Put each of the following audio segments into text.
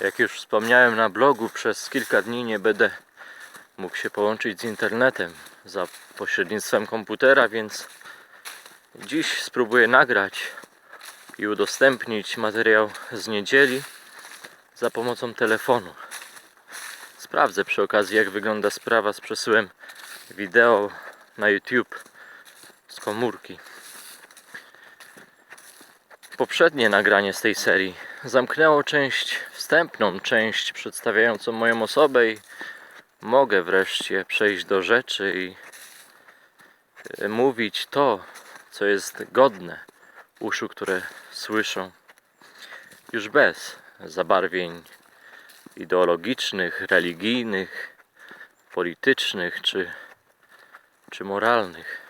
Jak już wspomniałem na blogu, przez kilka dni nie będę mógł się połączyć z internetem za pośrednictwem komputera, więc dziś spróbuję nagrać i udostępnić materiał z niedzieli za pomocą telefonu. Sprawdzę przy okazji, jak wygląda sprawa z przesyłem wideo na YouTube z komórki. Poprzednie nagranie z tej serii zamknęło część wstępną, część przedstawiającą moją osobę i mogę wreszcie przejść do rzeczy i e, mówić to, co jest godne uszu, które słyszą. Już bez zabarwień ideologicznych, religijnych, politycznych czy, czy moralnych.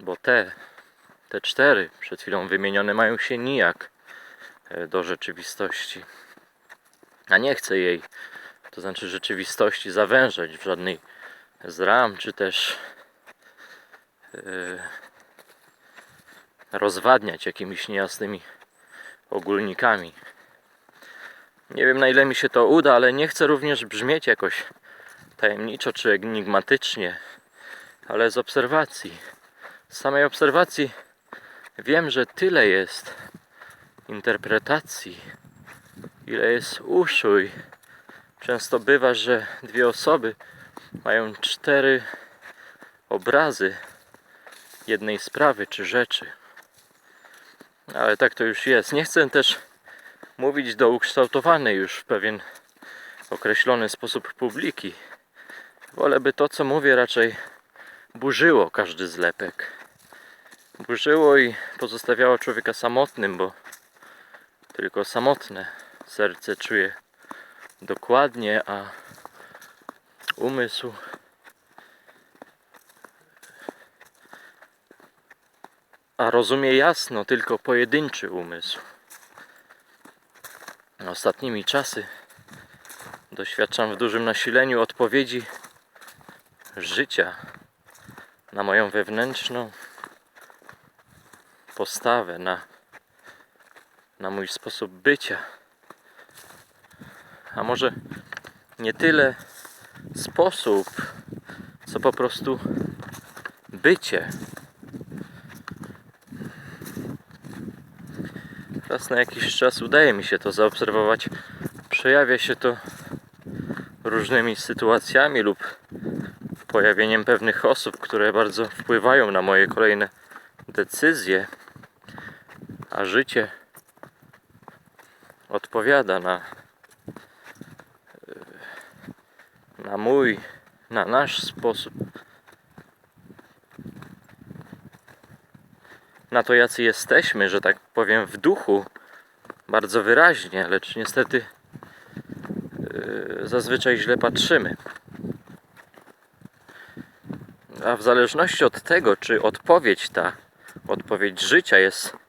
Bo te, te cztery przed chwilą wymienione mają się nijak do rzeczywistości. A nie chcę jej, to znaczy rzeczywistości, zawężać w żadnej z ram, czy też e, rozwadniać jakimiś niejasnymi ogólnikami. Nie wiem na ile mi się to uda, ale nie chcę również brzmieć jakoś tajemniczo czy enigmatycznie, ale z obserwacji, z samej obserwacji wiem, że tyle jest interpretacji, ile jest uszu i często bywa, że dwie osoby mają cztery obrazy jednej sprawy czy rzeczy. Ale tak to już jest. Nie chcę też mówić do ukształtowanej już w pewien określony sposób publiki. Wolę by to, co mówię, raczej burzyło każdy zlepek. Burzyło i pozostawiało człowieka samotnym, bo tylko samotne serce czuje dokładnie, a umysł a rozumie jasno tylko pojedynczy umysł. Ostatnimi czasy doświadczam w dużym nasileniu odpowiedzi życia na moją wewnętrzną postawę, na, na mój sposób bycia. A może nie tyle sposób, co po prostu bycie. Raz na jakiś czas udaje mi się to zaobserwować. Przejawia się to różnymi sytuacjami lub pojawieniem pewnych osób, które bardzo wpływają na moje kolejne decyzje, a życie odpowiada na, na mój, na nasz sposób. Na to, jacy jesteśmy, że tak powiem, w duchu, bardzo wyraźnie, lecz niestety yy, zazwyczaj źle patrzymy. A w zależności od tego, czy odpowiedź ta, odpowiedź życia jest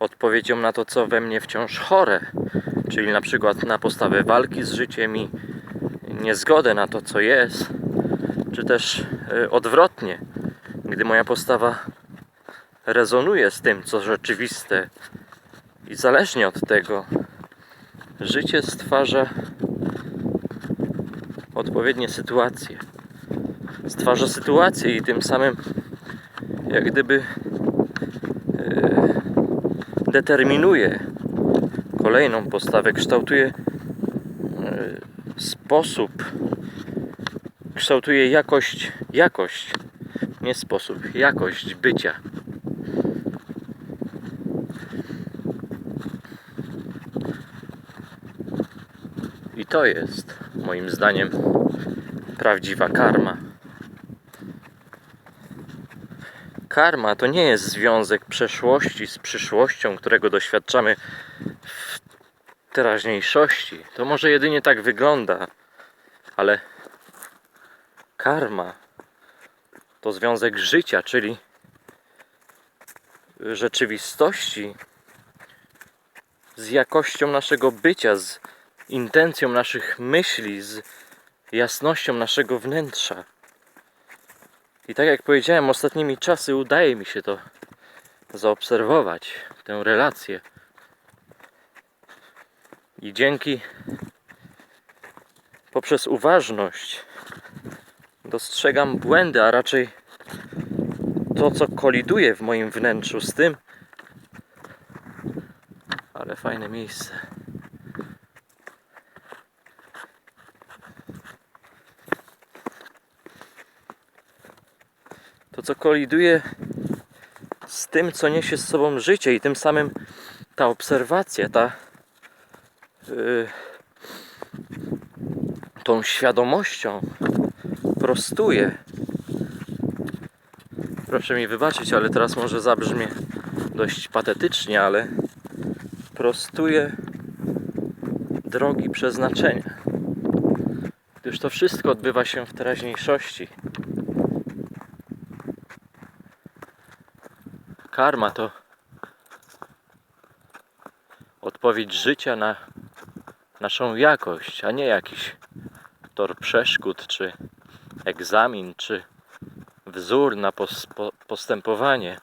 odpowiedzią na to, co we mnie wciąż chore, czyli na przykład na postawę walki z życiem i niezgodę na to, co jest, czy też yy, odwrotnie, gdy moja postawa rezonuje z tym, co rzeczywiste, i zależnie od tego, życie stwarza odpowiednie sytuacje. Stwarza sytuacje i tym samym jak gdyby determinuje kolejną postawę, kształtuje e, sposób, kształtuje jakość, jakość, nie sposób, jakość bycia. I to jest moim zdaniem prawdziwa karma. Karma to nie jest związek przeszłości z przyszłością, którego doświadczamy w teraźniejszości. To może jedynie tak wygląda, ale karma to związek życia, czyli rzeczywistości z jakością naszego bycia, z intencją naszych myśli, z jasnością naszego wnętrza. I tak jak powiedziałem, ostatnimi czasy udaje mi się to zaobserwować, tę relację I dzięki poprzez uważność dostrzegam błędy, a raczej to, co koliduje w moim wnętrzu z tym. Ale fajne miejsce. Co koliduje z tym, co niesie z sobą życie, i tym samym ta obserwacja, ta. Yy, tą świadomością prostuje. Proszę mi wybaczyć, ale teraz może zabrzmie dość patetycznie, ale prostuje drogi przeznaczenia. Gdyż to wszystko odbywa się w teraźniejszości. Karma to odpowiedź życia na naszą jakość, a nie jakiś tor przeszkód, czy egzamin, czy wzór na pos, po, postępowanie.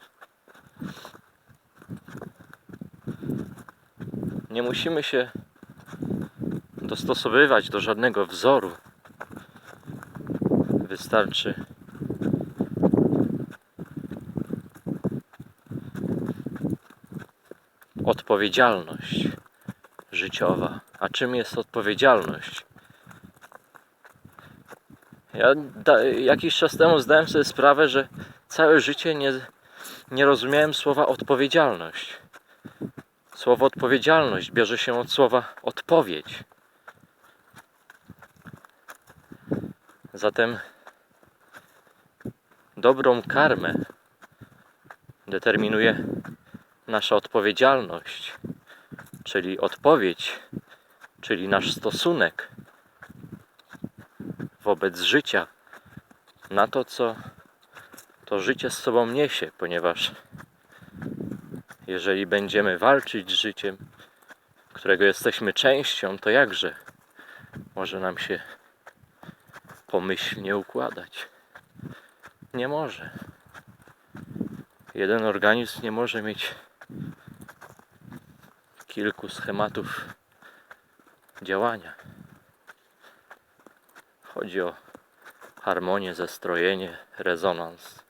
Nie musimy się dostosowywać do żadnego wzoru. Wystarczy odpowiedzialność życiowa. A czym jest odpowiedzialność? Ja da, jakiś czas temu zdałem sobie sprawę, że całe życie nie, nie rozumiałem słowa odpowiedzialność. Słowo odpowiedzialność bierze się od słowa odpowiedź. Zatem dobrą karmę determinuje nasza odpowiedzialność, czyli odpowiedź, czyli nasz stosunek wobec życia, na to, co to życie z sobą niesie, ponieważ jeżeli będziemy walczyć z życiem, którego jesteśmy częścią, to jakże może nam się pomyślnie układać? Nie może. Jeden organizm nie może mieć kilku schematów działania. Chodzi o harmonię, zestrojenie, rezonans.